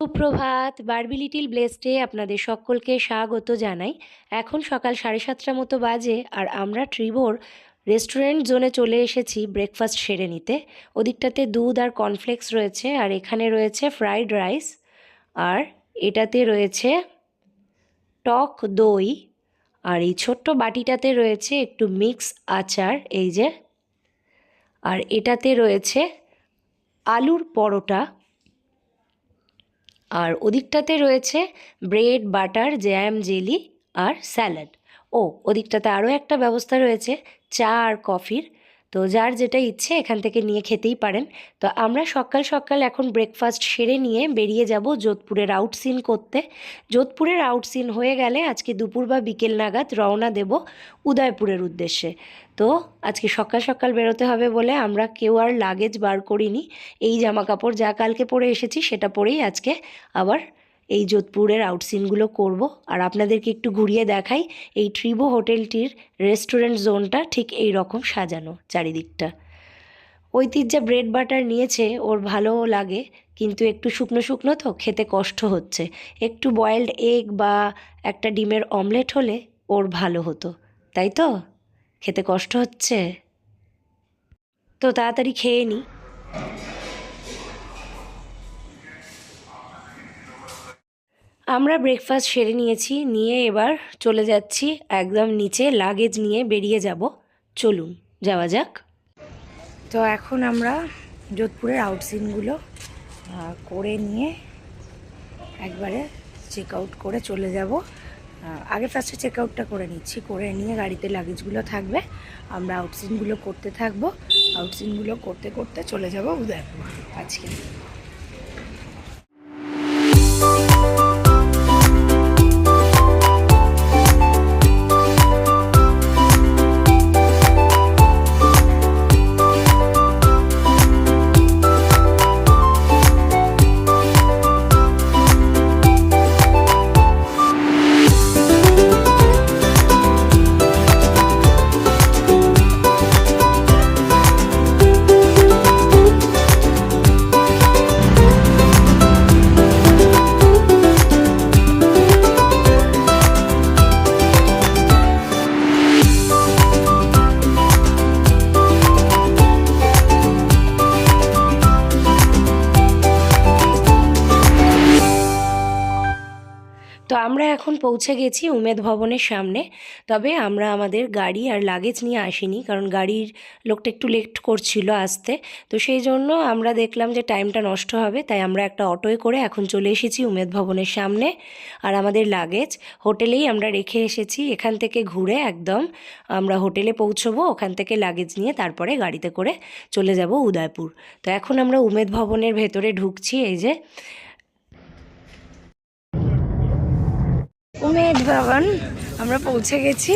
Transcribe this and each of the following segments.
সুপ্রভাত, Barbie little ব্লেস্টে আপনাদের সকলকে স্বাগত জানাই। এখন সকাল সাড়ে সাতটা মতো বাজে আর আমরা ট্রিবোর রেস্টুরেন্ট জোনে চলে এসেছি ব্রেকফাস্ট সেরে নিতে। ওদিকটাতে দুধ আর কর্নফ্লেক্স রয়েছে আর এখানে রয়েছে ফ্রাইড রাইস আর এটাতে রয়েছে টক দই আর এই ছোট্ট বাটিটাতে রয়েছে একটু মিক্স আচার, এই যে। আর এটাতে রয়েছে আলুর পরোটা। আর ওদিকটাতে রয়েছে ব্রেড, বাটার, জ্যাম, জেলি আর স্যালাড। ও, ওদিকটাতে আরও একটা ব্যবস্থা রয়েছে, চা আর কফির। তো যার যেটা ইচ্ছে এখান থেকে নিয়ে খেতেই পারেন। তো আমরা সকাল সকাল এখন ব্রেকফাস্ট সেরে নিয়ে বেরিয়ে যাব যোধপুরের আউটসিন করতে। যোধপুরের আউটসিন হয়ে গেলে আজকে দুপুর বা বিকেল নাগাদ রওনা দেব উদয়পুরের উদ্দেশ্যে। তো আজকে সকাল সকাল বেরোতে হবে বলে আমরা কেউ আর লাগেজ বার করিনি। এই জামা কাপড় যা কালকে পরে এসেছি সেটা পরেই আজকে আবার এই যোধপুরের আউটসিনগুলো করব। আর আপনাদেরকে একটু ঘুরিয়ে দেখাই, এই ট্রিবো হোটেলটির রেস্টুরেন্ট জোনটা ঠিক এই রকম সাজানো চারিদিকটা। ঐতিহ্যা ব্রেড বাটার নিয়েছে, ওর ভালোও লাগে, কিন্তু একটু শুকনো শুকনো তো, খেতে কষ্ট হচ্ছে। একটু বয়েলড এগ বা একটা ডিমের অমলেট হলে ওর ভালো হতো, তাই তো? খেতে কষ্ট হচ্ছে? তো তাড়াতাড়ি খেয়ে নিই আমরা ব্রেকফাস্ট সেরে নিয়েছি, নিয়ে এবার চলে যাচ্ছি একদম নিচে লাগেজ নিয়ে বেরিয়ে যাব। চলুন, যাওয়া যাক। তো এখন আমরা যোধপুরের আউটসিনগুলো করে নিয়ে একবারে চেক আউট করে চলে যাব। আগে ফার্স্টে চেক আউটটা করে নিচ্ছি, করে নিয়ে গাড়িতে লাগেজগুলো থাকবে। আমরা আউটসিনগুলো করতে থাকব। আউটসিনগুলো করতে করতে চলে যাব উদয়পুর আজকে। পৌঁছে গেছি উমেদ ভবনের সামনে। তবে আমরা আমাদের গাড়ি আর লাগেজ নিয়ে আসিনি, কারণ গাড়ির লোকটা একটু লেট করছিল আসতে। তো সেই জন্য আমরা দেখলাম যে টাইমটা নষ্ট হবে, তাই আমরা একটা অটোয় করে এখন চলে এসেছি উমেদ ভবনের সামনে। আর আমাদের লাগেজ হোটেলেই আমরা রেখে এসেছি, এখান থেকে ঘুরে একদম আমরা হোটেলে পৌঁছবো, ওখান থেকে লাগেজ নিয়ে তারপরে গাড়িতে করে চলে যাব উদয়পুর। তো এখন আমরা উমেদ ভবনের ভেতরে ঢুকছি, এই যে উমেদ ভবন আমরা পৌঁছে গেছি।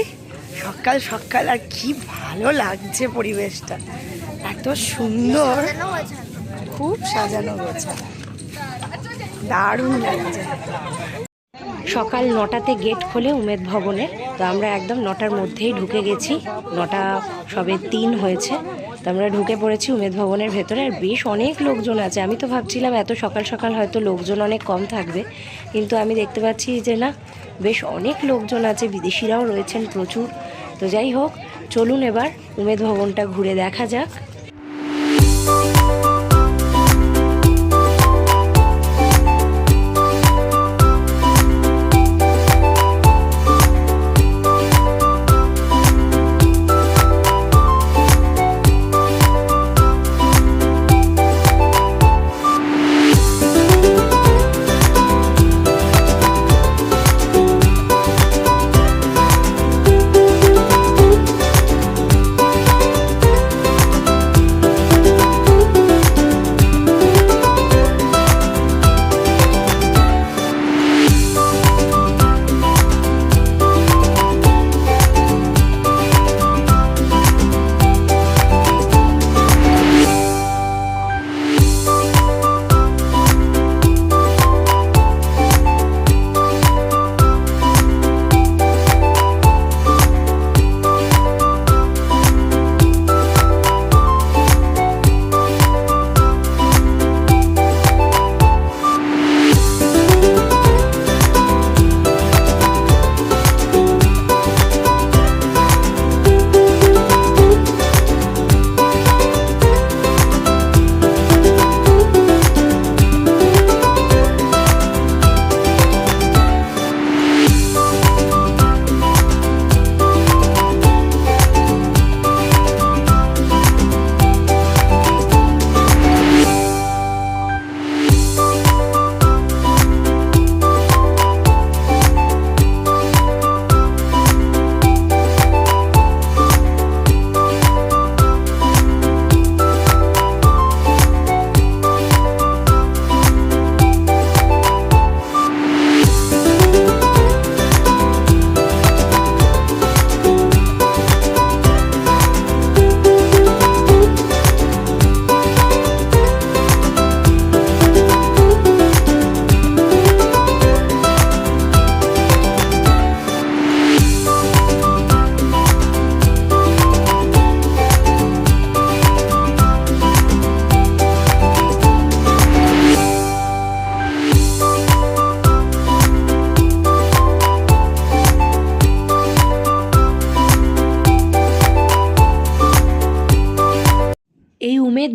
সকাল সকাল, আর কি ভালো লাগছে পরিবেশটা। এত সুন্দর, খুব সাজানো গোছানো। দারুণ লাগছে। সকাল নটাতে গেট খোলে উমেদ ভবনে। তো আমরা একদম নটার মধ্যেই ঢুকে গেছি। নটা, সবে তিন হয়েছে। তো আমরা ঢুকে পড়েছি উমেদ ভবনের ভেতরে আর বেশ অনেক লোকজন আছে। আমি তো ভাবছিলাম এত সকাল সকাল হয়তো লোকজন অনেক কম থাকবে, কিন্তু আমি দেখতে পাচ্ছি যে না, বেশ অনেক লোকজন আছে, বিদেশিরাও রয়েছেন প্রচুর। তো যাই হোক, চলুন এবার উমেদ ভবনটা ঘুরে দেখা যাক।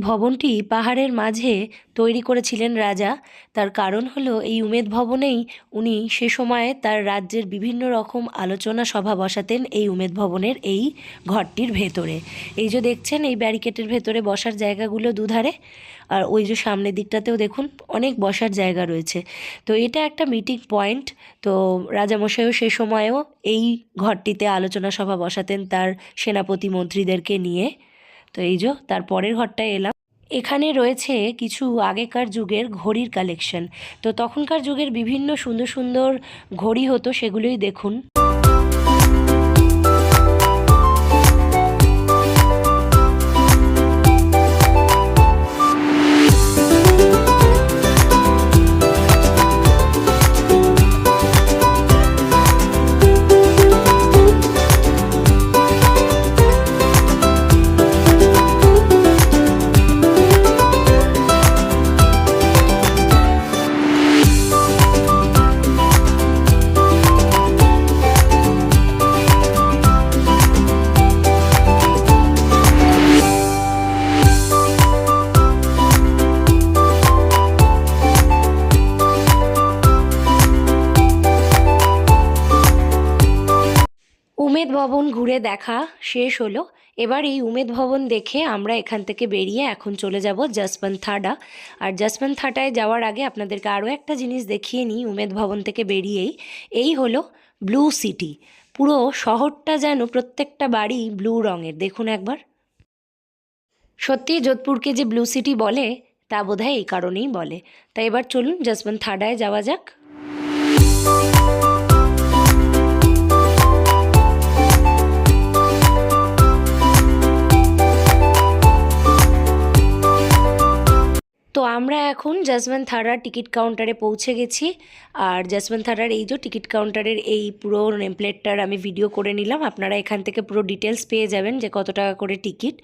ভবনটি পাহাড়ের মাঝে তৈরি করেছিলেন রাজা। তার কারণ হলো, এই উমেদ ভবনেই উনি সে সময়ে তার রাজ্যের বিভিন্ন রকম আলোচনা সভা বসাতেন এই উমেদ ভবনের এই ঘরটির ভেতরে। এই যে দেখছেন, এই ব্যারিকেটের ভেতরে বসার জায়গাগুলো দুধারে, আর ওই যে সামনের দিকটাতেও দেখুন, অনেক বসার জায়গা রয়েছে। তো এটা একটা মিটিং পয়েন্ট তো রাজামশাইও সে সময়েও এই ঘরটিতে আলোচনা সভা বসাতেন তার সেনাপতি মন্ত্রীদেরকে নিয়ে। তো এই যে, তার পরের ঘরটায় এলাম। এখানে রয়েছে কিছু আগেকার যুগের ঘড়ির কালেকশন তো তখনকার যুগের বিভিন্ন সুন্দর সুন্দর ঘড়ি হতো, সেগুলোই দেখুন। দেখা শেষ হলো। এবার এই উমেদ ভবন দেখে আমরা এখান থেকে বেরিয়ে এখন চলে যাব জসবন্ত থাডা আর জসবন্ত থাডায় যাওয়ার আগে আপনাদেরকে আরও একটা জিনিস দেখিয়ে নিই উমেদ ভবন থেকে বেরিয়েই। এই হলো ব্লু সিটি। পুরো শহরটা যেন প্রত্যেকটা বাড়ি ব্লু রঙের। দেখুন একবার। সত্যি যোধপুরকে যে ব্লু সিটি বলে, তা বোধহয় এই কারণেই বলে। তাই এবার চলুন জসবন্ত থাডায় যাওয়া যাক। তো আমরা এখন জাসবন্ত থারার টিকিট কাউন্টারে পৌঁছে গেছি। আর জাসবন্ত থারার এই যে টিকিট কাউন্টারের এই পুরো নেমপ্লেটটার আমি ভিডিও করে নিলাম। আপনারা এখান থেকে পুরো ডিটেলস পেয়ে যাবেন যে কত টাকা করে টিকিট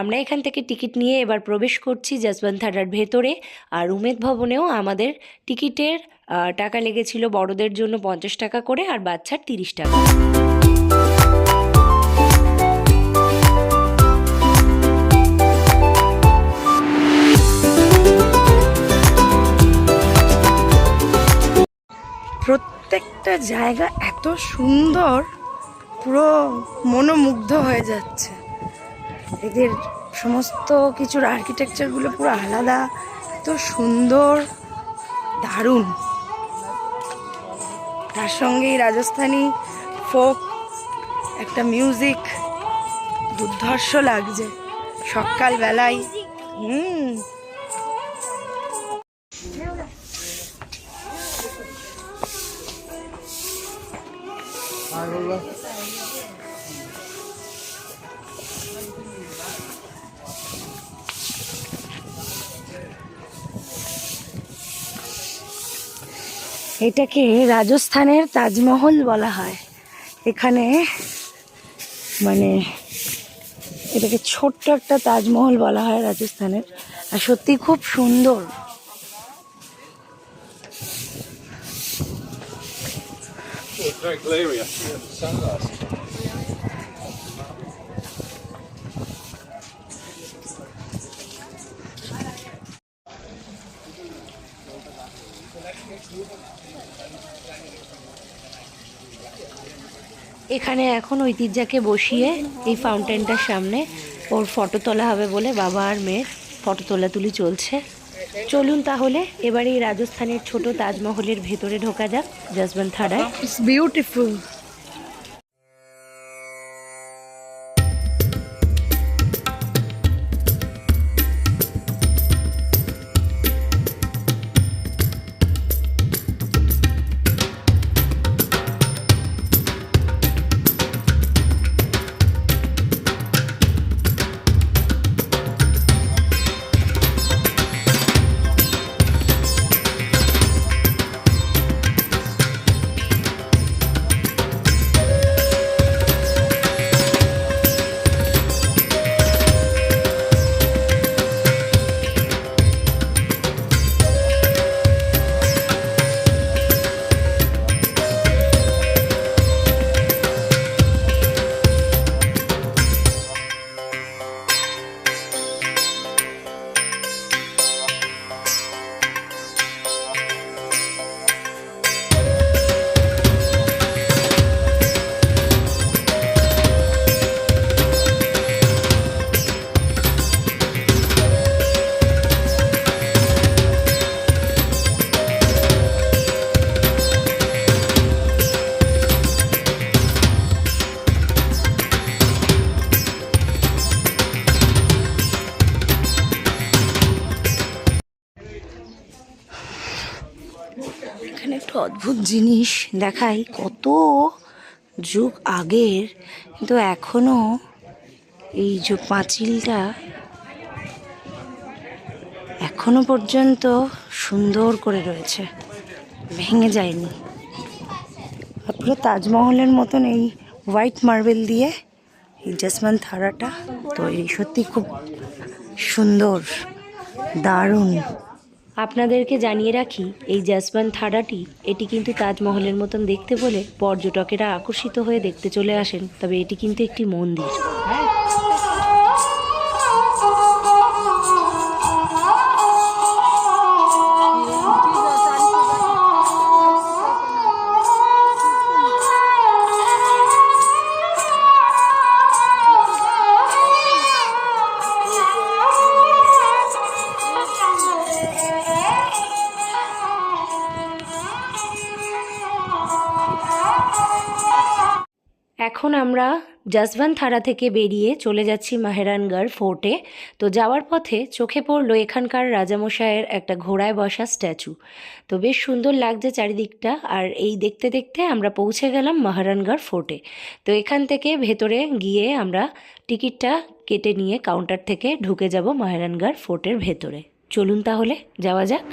আমরা এখান থেকে টিকিট নিয়ে এবার প্রবেশ করছি জাসবন্ত থারার ভেতরে। আর উমেদ ভবনেও আমাদের টিকিটের টাকা লেগেছিল বড়দের জন্য পঞ্চাশ টাকা করে আর বাচ্চার তিরিশ টাকা। প্রত্যেকটা জায়গা এত সুন্দর, পুরো মনোমুগ্ধ হয়ে যাচ্ছে। এদের সমস্ত কিছুর আর্কিটেকচারগুলো পুরো আলাদা, এত সুন্দর, দারুণ। তার সঙ্গে রাজস্থানি ফোক একটা মিউজিক দুর্ধর্ষ লাগছে। সকালবেলায়, হুম এটাকে রাজস্থানের তাজমহল বলা হয়। এখানে মানে এটাকে ছোট্ট একটা তাজমহল বলা হয় রাজস্থানের। আর সত্যি খুব সুন্দর। Very glary, actually the sunglasses. এখানে এখন ঐতিহ্যাকে বসিয়ে এই ফাউন্টেনটার সামনে ওর ফটো তোলা হবে বলে বাবা আর মেয়ের ফটো তোলা তুলি চলছে। চলুন তাহলে এবার এই রাজস্থানের ছোট তাজমহলের ভেতরে ঢোকা যাক জাসবান থাড়ায় ইটস বিউটিফুল জিনিস দেখাই কত যুগ আগের, কিন্তু এখনও এই যে পাঁচিলটা এখনও পর্যন্ত সুন্দর করে রয়েছে, ভেঙে যায়নি। পুরো তাজমহলের মতন এই হোয়াইট মার্বেল দিয়ে এই জাসমান থারাটা তৈরি সত্যি খুব সুন্দর, দারুণ। আপনাদেরকে জানিয়ে রাখি, এই জাসমান থাড়াটি, এটি কিন্তু তাজমহলের মতন দেখতে বলে পর্যটকেরা আকর্ষিত হয়ে দেখতে চলে আসেন। তবে এটি কিন্তু একটি মন্দির। এখন আমরা জাসবান থারা থেকে বেরিয়ে চলে যাচ্ছি মেহরানগড় ফোর্টে। তো যাওয়ার পথে চোখে পড়ল এখানকার রাজামশাইয়ের একটা ঘোড়ায় বসা স্ট্যাচু। তো বেশ সুন্দর লাগছে চারিদিকটা আর এই দেখতে দেখতে আমরা পৌঁছে গেলাম মেহরানগড় ফোর্টে। তো এখান থেকে ভেতরে গিয়ে আমরা টিকিটটা কেটে নিয়ে কাউন্টার থেকে ঢুকে যাব মেহরানগড় ফোর্টের ভেতরে। চলুন তাহলে যাওয়া যাক।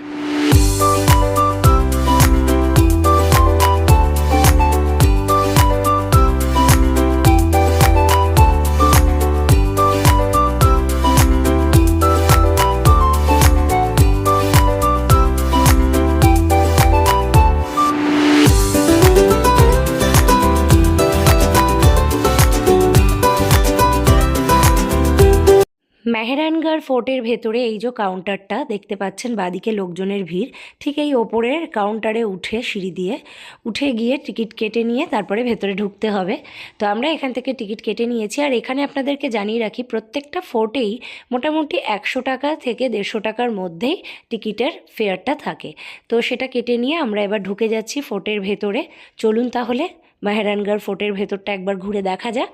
মেহরানগড় ফোর্টের ভেতরে এই যে কাউন্টারটা দেখতে পাচ্ছেন, বাদিকে লোকজনের ভিড়, ঠিক এই ওপরের কাউন্টারে উঠে সিঁড়ি দিয়ে, উঠে গিয়ে টিকিট কেটে নিয়ে তারপরে ভেতরে ঢুকতে হবে। তো আমরা এখান থেকে টিকিট কেটে নিয়েছি, আর এখানে আপনাদেরকে জানিয়ে রাখি, প্রত্যেকটা ফোর্টেই মোটামুটি একশো টাকা থেকে দেড়শো টাকার মধ্যেই টিকিটের ফেয়ারটা থাকে। তো সেটা কেটে নিয়ে আমরা এবার ঢুকে যাচ্ছি ফোর্টের ভেতরে। চলুন তাহলে, মেহরানগড় ফোর্টের ভেতরটা একবার ঘুরে দেখা যাক।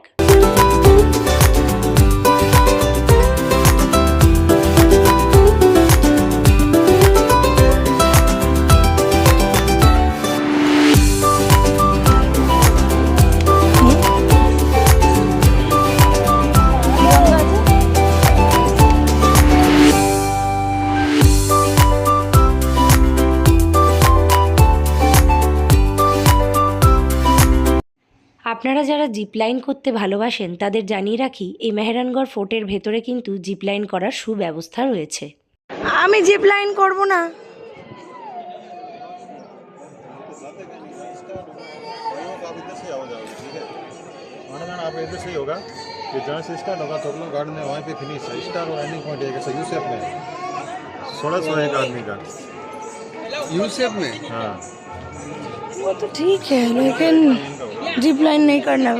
আপনারা যারা জিপ লাইন করতে ভালোবাসেন তাদের জানিয়ে রাখি এই মেহরানগড় ফোর্টের ভেতরে কিন্তু জিপ লাইন করার সুব্যবস্থা রয়েছে আমি জিপ লাইন করবো না आप इधर से आओ जाओगे ठीक है आना जाना आप इधर से ही होगा ये जहाँ से स्टार्ट होगा तो लोग गार्डन में वहीं पे फिनिश है स्टार और एंडिंग पॉइंट एक ऐसा यू शेप में सोलह सौ एक आदमी का यू शेप में हाँ वो तो ठीक है लेकिन জিপ লাইন নেই করলাম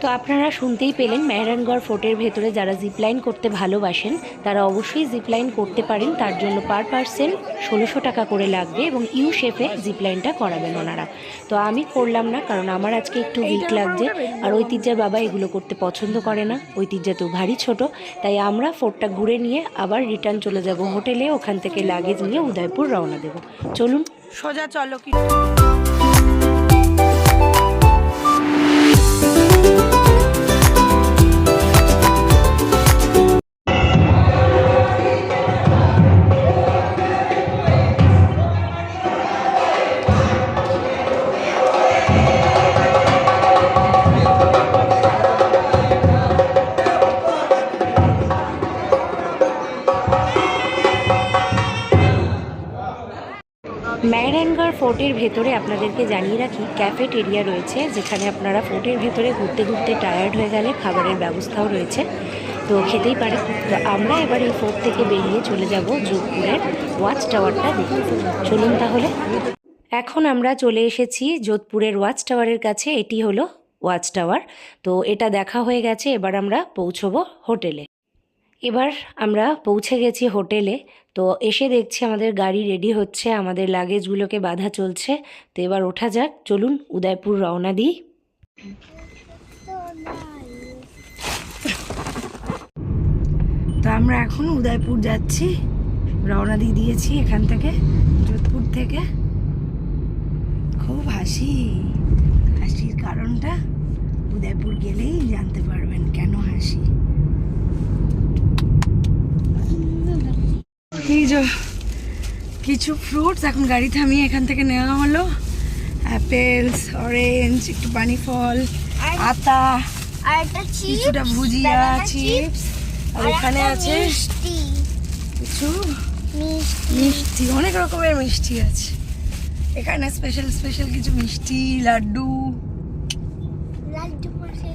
তো আপনারা শুনতেই পেলেন মেহরানগড় ফোর্টের ভেতরে যারা জিপলাইন করতে ভালোবাসেন তারা অবশ্যই জিপলাইন করতে পারেন। তার জন্য পার পার্সেন ষোলোশো টাকা করে লাগবে এবং ইউ শেপে জিপলাইনটা করাবেন ওনারা। তো আমি করলাম না কারণ আমার আজকে একটু উইক লাগছে। আর ঐতিহ্যের বাবা এগুলো করতে পছন্দ করে না। ঐতিহ্যা তো ভারী ছোট। তাই আমরা ফোর্টটা ঘুরে নিয়ে আবার রিটার্ন চলে যাব হোটেলে। ওখান থেকে লাগেজ নিয়ে উদয়পুর রওনা দেব। চলুন। সোজা চলো কি ফোর্টের ভেতরে আপনাদেরকে জানিয়ে রাখি ক্যাফেট এরিয়া রয়েছে, যেখানে আপনারা ফোর্টের ভেতরে ঘুরতে ঘুরতে টায়ার্ড হয়ে গেলে খাবারের ব্যবস্থাও রয়েছে। তো খেতেই পারে তো আমরা এবার এই ফোর্ট থেকে বেরিয়ে চলে যাব যোধপুরের ওয়াচ টাওয়ারটা দেখতে। চলুন তাহলে। এখন আমরা চলে এসেছি যোধপুরের ওয়াচ টাওয়ারের কাছে। এটি হলো ওয়াচ টাওয়ার তো এটা দেখা হয়ে গেছে। এবার আমরা পৌঁছবো হোটেলে। এবার আমরা পৌঁছে গেছি হোটেলে। তো এসে দেখছি আমাদের গাড়ি রেডি হচ্ছে, আমাদের লাগেজগুলোকে বাধা চলছে। তো এবার ওঠা যাক, চলুন উদয়পুর রওনা দিই। তো আমরা এখন উদয়পুর যাচ্ছি, রওনা দিয়ে দিয়েছি এখান থেকে, যোধপুর থেকে। খুব হাসি, হাসির কারণটা উদয়পুর গেলেই জানতে পারবেন কেন হাসি। এই যে কিছু ফ্রুটস এখন গাড়ি থামিয়ে এখান থেকে নেওয়া হলো। অ্যাপেলস অরেঞ্জ একটু পানি ফল আতা কিছুটা ভুজিয়া চিপস আর এখানে আছে মিষ্টি। কিছু মিষ্টি। অনেক রকমের মিষ্টি আছে। এখানে স্পেশাল স্পেশাল কিছু মিষ্টি লাড্ডু। লাড্ডু মশাই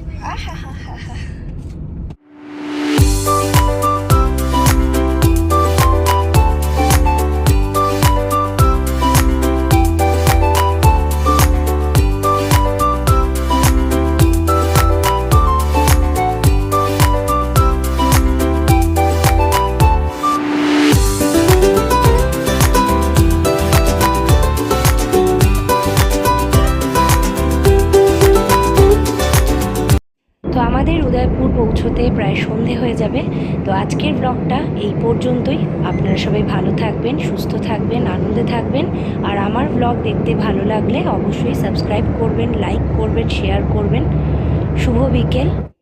পর্যন্তই। আপনারা সবাই ভালো থাকবেন, সুস্থ থাকবেন, আনন্দে থাকবেন। আর আমার ব্লগ দেখতে ভালো লাগলে অবশ্যই সাবস্ক্রাইব করবেন লাইক করবেন শেয়ার করবেন। শুভ বিকেল।